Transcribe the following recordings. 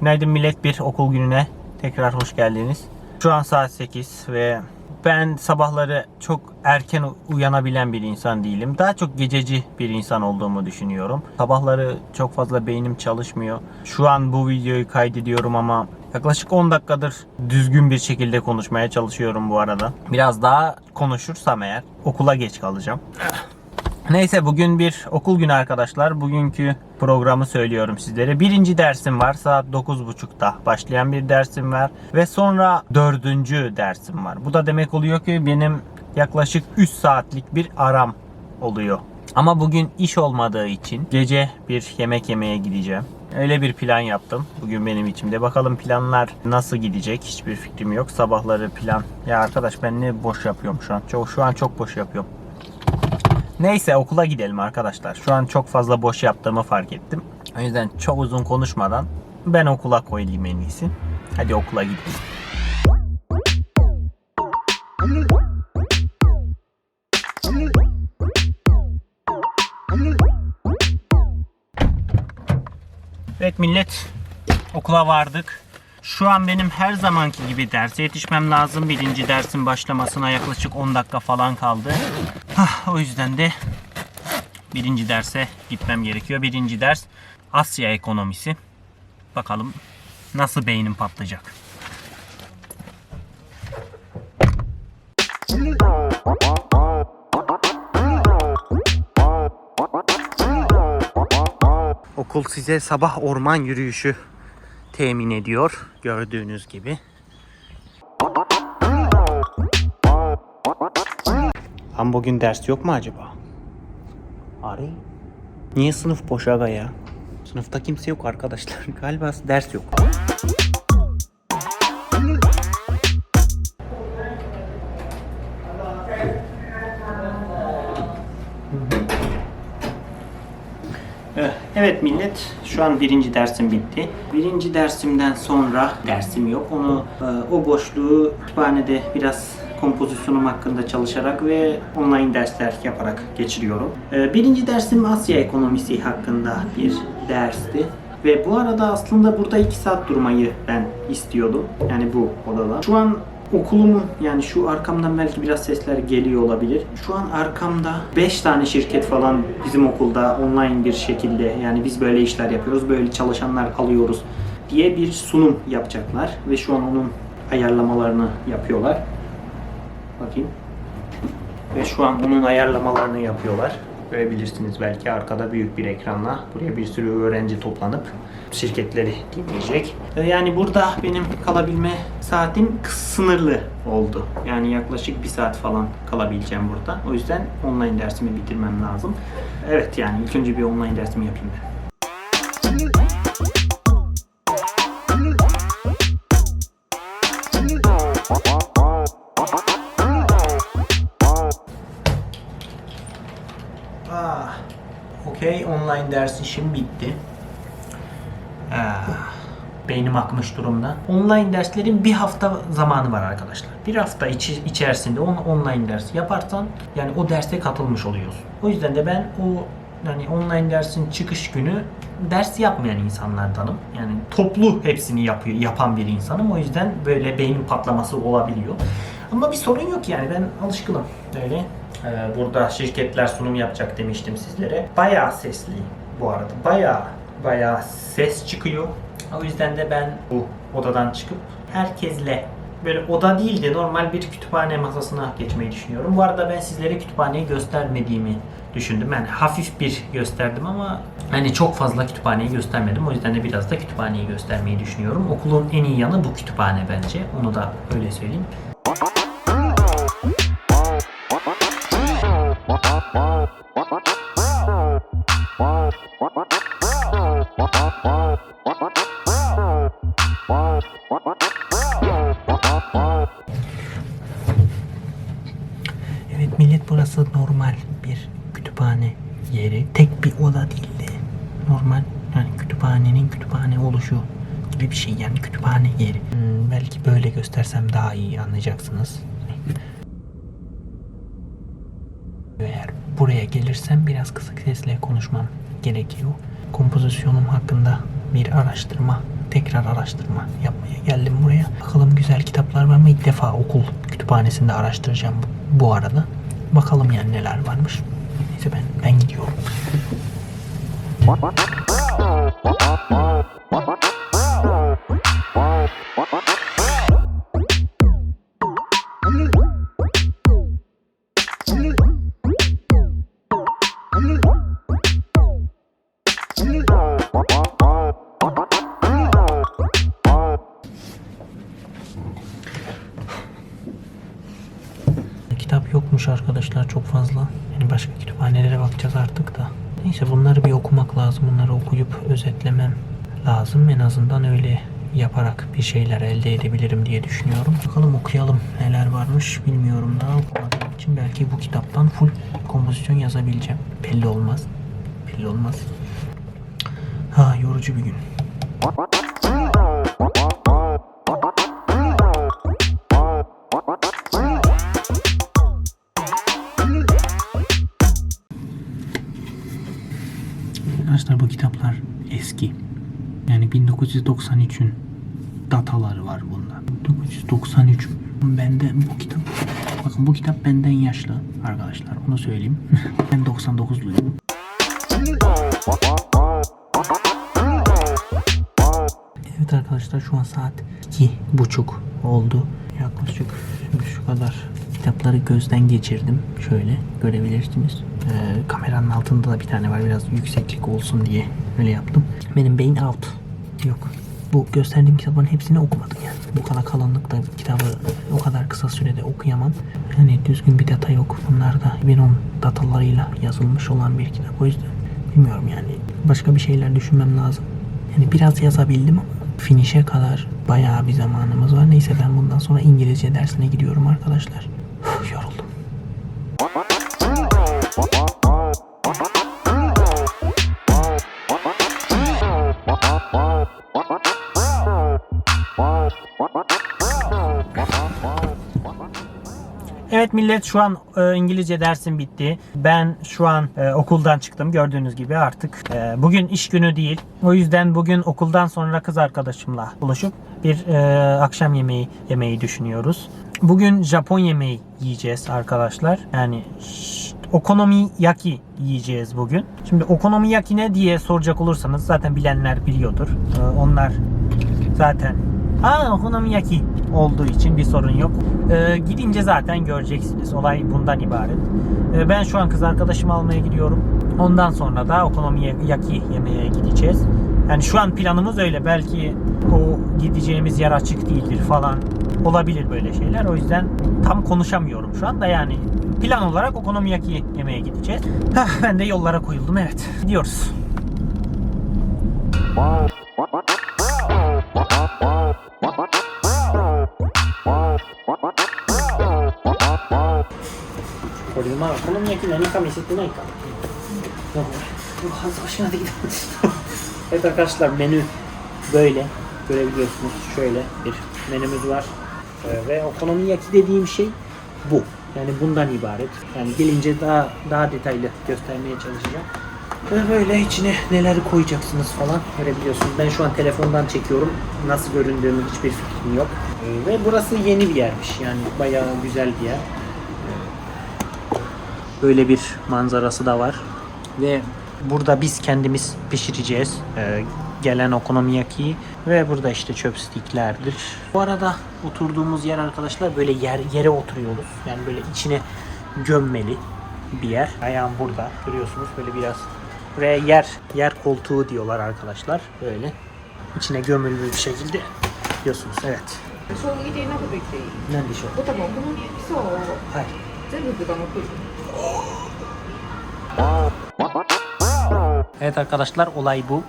Günaydın millet bir okul gününe tekrar hoş geldiniz. Şu an saat 8 ve ben sabahları çok erken uyanabilen bir insan değilim. Daha çok gececi bir insan olduğumu düşünüyorum. Sabahları çok fazla beynim çalışmıyor. Şu an bu videoyu kaydediyorum ama yaklaşık 10 dakikadır düzgün bir şekilde konuşmaya çalışıyorum bu arada. Biraz daha konuşursam eğer okula geç kalacağım. Neyse bugün bir okul günü arkadaşlar. Bugünkü programı söylüyorum sizlere. Birinci dersim var saat 9.30'da başlayan bir dersim var. Ve sonra dördüncü dersim var. Bu da demek oluyor ki benim yaklaşık 3 saatlik bir aram oluyor. Ama bugün iş olmadığı için gece bir yemek yemeye gideceğim. Öyle bir plan yaptım bugün benim içimde. Bakalım planlar nasıl gidecek hiçbir fikrim yok. Sabahları plan. Ya arkadaş ben ne boş yapıyorum şu an. Çok, şu an çok boş yapıyorum. Neyse okula gidelim arkadaşlar. Şu an çok fazla boş yaptığımı fark ettim. O yüzden çok uzun konuşmadan ben okula koyayım en iyisi. Hadi okula gidelim. Evet millet okula vardık. Şu an benim her zamanki gibi derse yetişmem lazım. Birinci dersin başlamasına yaklaşık 10 dakika falan kaldı. O yüzden de birinci derse gitmem gerekiyor. Birinci ders Asya ekonomisi. Bakalım nasıl beynim patlayacak. Okul size sabah orman yürüyüşü temin ediyor. Gördüğünüz gibi. Lan bugün ders yok mu acaba? Arayın. Niye sınıf boş aga ya? Sınıfta kimse yok arkadaşlar. Galiba ders yok. Evet millet şu an birinci dersim bitti. Birinci dersimden sonra dersim yok. Onu e, o boşluğu kütüphanede biraz kompozisyonum hakkında çalışarak ve online dersler yaparak geçiriyorum. E, Birinci dersim Asya ekonomisi hakkında bir dersti. Ve bu arada aslında burada 2 saat durmayı ben istiyordum. Yani bu odada. Şu an okulumun yani şu arkamdan belki biraz sesler geliyor olabilir. Şu an arkamda 5 tane şirket falan bizim okulda online bir şekilde yani biz böyle işler yapıyoruz, böyle çalışanlar alıyoruz diye bir sunum yapacaklar ve şu an onun ayarlamalarını yapıyorlar. Bakayım. Ve şu an bunun ayarlamalarını yapıyorlar. Görebilirsiniz belki arkada büyük bir ekranla. Buraya bir sürü öğrenci toplanıp şirketleri. Ee, Yani burada benim kalabilme saatim sınırlı oldu. Yani yaklaşık bir saat falan kalabileceğim burada. O yüzden online dersimi bitirmem lazım. Evet yani ilk önce bir online dersimi yapayım ben. Ah, okey online ders işim bitti. Beynim akmış durumda. Online derslerin bir hafta zamanı var arkadaşlar. Bir hafta içi, içerisinde on, online ders yaparsan yani o derse katılmış oluyorsun. O yüzden de ben o yani online dersin çıkış günü ders yapmayan insanlardanım. Yani toplu hepsini yapıyor, yapan bir insanım. O yüzden böyle beynin patlaması olabiliyor. Ama bir sorun yok yani ben alışkınım. Öyle. Ee, burada şirketler sunum yapacak demiştim sizlere. Bayağı sesli bu arada. Bayağı bayağı ses çıkıyor. O yüzden de ben bu odadan çıkıp herkesle böyle oda değil de normal bir kütüphane masasına geçmeyi düşünüyorum. Bu arada ben sizlere kütüphaneyi göstermediğimi düşündüm. Yani hafif bir gösterdim ama hani çok fazla kütüphaneyi göstermedim. O yüzden de biraz da kütüphaneyi göstermeyi düşünüyorum. Okulun en iyi yanı bu kütüphane bence. Onu da öyle söyleyeyim. Evet burası normal bir kütüphane yeri. Tek bir oda değil de normal yani kütüphanenin kütüphane oluşu gibi bir şey yani kütüphane yeri. Hmm, belki böyle göstersem daha iyi anlayacaksınız. Eğer buraya gelirsem biraz kısık sesle konuşmam gerekiyor. Kompozisyonum hakkında bir araştırma tekrar araştırma yapmaya geldim buraya. Bakalım güzel kitaplar var mı? İlk defa okul kütüphanesinde araştıracağım bu arada. Bakalım yani neler varmış. Neyse ben ben gidiyorum. Arkadaşlar çok fazla. Yani başka kütüphanelere bakacağız artık da. Neyse bunları bir okumak lazım. Bunları okuyup özetlemem lazım. En azından öyle yaparak bir şeyler elde edebilirim diye düşünüyorum. Bakalım okuyalım neler varmış bilmiyorum daha okumadığım için. Belki bu kitaptan full kompozisyon yazabileceğim. Belli olmaz. Belli olmaz. Ha yorucu bir gün. Eski. Yani 1993'ün dataları var bunda. 1993. Bende bu kitap bakın bu kitap benden yaşlı arkadaşlar. Onu söyleyeyim. ben 99'luyum. Evet arkadaşlar şu an saat iki buçuk oldu. Yaklaşık şu kadar kitapları gözden geçirdim. Şöyle görebilirsiniz. Ee, kameranın altında da bir tane var. Biraz yükseklik olsun diye öyle yaptım. Benim beyin out. Yok. Bu gösterdiğim kitapların hepsini okumadım yani. Bu kadar kalınlıkta kitabı o kadar kısa sürede okuyamam. Yani düzgün bir data yok. Bunlar da 2010 datalarıyla yazılmış olan bir kitap. O yüzden bilmiyorum yani. Başka bir şeyler düşünmem lazım. Yani biraz yazabildim ama finish'e kadar bayağı bir zamanımız var. Neyse ben bundan sonra İngilizce dersine gidiyorum arkadaşlar. Uf, yoruldum. Evet millet şu an e, İngilizce dersim bitti. Ben şu an e, okuldan çıktım gördüğünüz gibi artık. e, bugün iş günü değil. O yüzden bugün okuldan sonra kız arkadaşımla buluşup bir e, akşam yemeği yemeyi düşünüyoruz. Bugün Japon yemeği yiyeceğiz arkadaşlar. Yani okonomiyaki yiyeceğiz bugün. Şimdi okonomiyaki ne diye soracak olursanız zaten bilenler biliyordur. E, onlar zaten Ha okonomiyaki olduğu için bir sorun yok. Ee, gidince zaten göreceksiniz. Olay bundan ibaret. Ee, ben şu an kız arkadaşımı almaya gidiyorum. Ondan sonra da okonomiyaki yemeğe gideceğiz. Yani şu an planımız öyle. Belki o gideceğimiz yer açık değildir falan. Olabilir böyle şeyler. O yüzden tam konuşamıyorum şu anda yani. Plan olarak okonomiyaki yemeğe gideceğiz. Hah, ben de yollara koyuldum evet. Gidiyoruz. こまあお好み焼き何か見せてないかなんか恥ずかしくなってきた Evet arkadaşlar menü böyle görebiliyorsunuz şöyle bir menümüz var Ee, ve okonomiyaki dediğim şey bu yani bundan ibaret yani gelince daha daha detaylı göstermeye çalışacağım ve böyle içine neler koyacaksınız falan görebiliyorsunuz ben şu an telefondan çekiyorum nasıl göründüğümü hiçbir fikrim yok Ee, ve burası yeni bir yermiş yani bayağı güzel bir yer Böyle bir manzarası da var. Ve burada biz kendimiz pişireceğiz. Ee, gelen okonomiyaki ve burada işte chopsticklerdir. Bu arada oturduğumuz yer arkadaşlar böyle yer yere oturuyoruz. Yani böyle içine gömmeli bir yer. Ayağım burada görüyorsunuz böyle biraz buraya yer yer koltuğu diyorlar arkadaşlar. Böyle içine gömülü bir şekilde diyorsunuz. Evet. 衝撃的なこと言っていい Ne de şu? これ多分お好み焼きそばを Hayır. 全部豚のクイズ Evet arkadaşlar olay bu.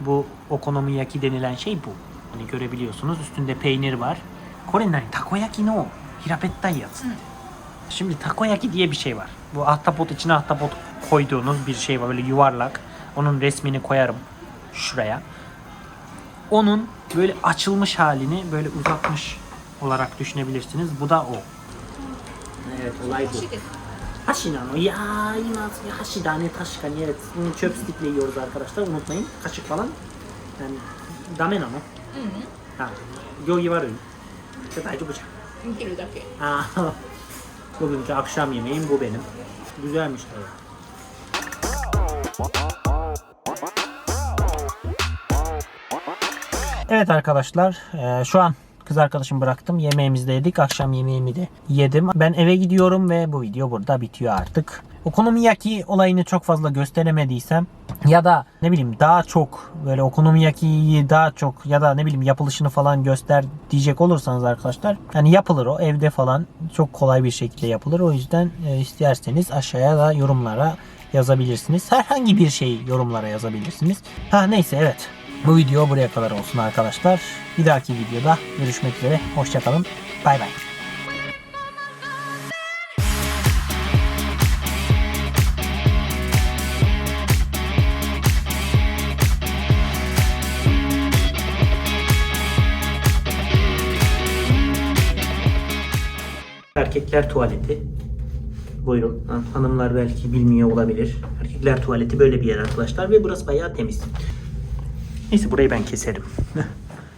Bu okonomiyaki denilen şey bu. Hani görebiliyorsunuz üstünde peynir var. Kore nani? Takoyaki no hirapettai yatsı. Şimdi takoyaki diye bir şey var. Bu ahtapot içine ahtapot koyduğunuz bir şey var böyle yuvarlak. Onun resmini koyarım şuraya. Onun böyle açılmış halini böyle uzatmış olarak düşünebilirsiniz. Bu da o. Evet olay bu. 箸なのいやー今箸だね確かにevet Bunu chopstickle yiyoruz arkadaşlar unutmayın kaşık falan yani ダメなのうあ行儀悪いじゃあ大丈夫じん見てるだけ ゃん. Aa, Bugünkü akşam yemeğim bu benim. Güzelmiş tabii. Evet arkadaşlar e, şu an kız arkadaşımı bıraktım. Yemeğimizi de yedik. Akşam yemeğimi de yedim. Ben eve gidiyorum ve bu video burada bitiyor artık. Okonomiyaki olayını çok fazla gösteremediysem ya da ne bileyim daha çok böyle okonomiyakiyi daha çok ya da ne bileyim yapılışını falan göster diyecek olursanız arkadaşlar hani yapılır o evde falan çok kolay bir şekilde yapılır. O yüzden e, isterseniz aşağıya da yorumlara yazabilirsiniz. Herhangi bir şey yorumlara yazabilirsiniz. Ha neyse evet. Bu video buraya kadar olsun arkadaşlar. Bir dahaki videoda görüşmek üzere. Hoşçakalın. Bay bay. Erkekler tuvaleti. Buyurun. Ha, Hanımlar belki bilmiyor olabilir. Erkekler tuvaleti böyle bir yer arkadaşlar ve burası bayağı temiz. Neyse burayı ben keserim.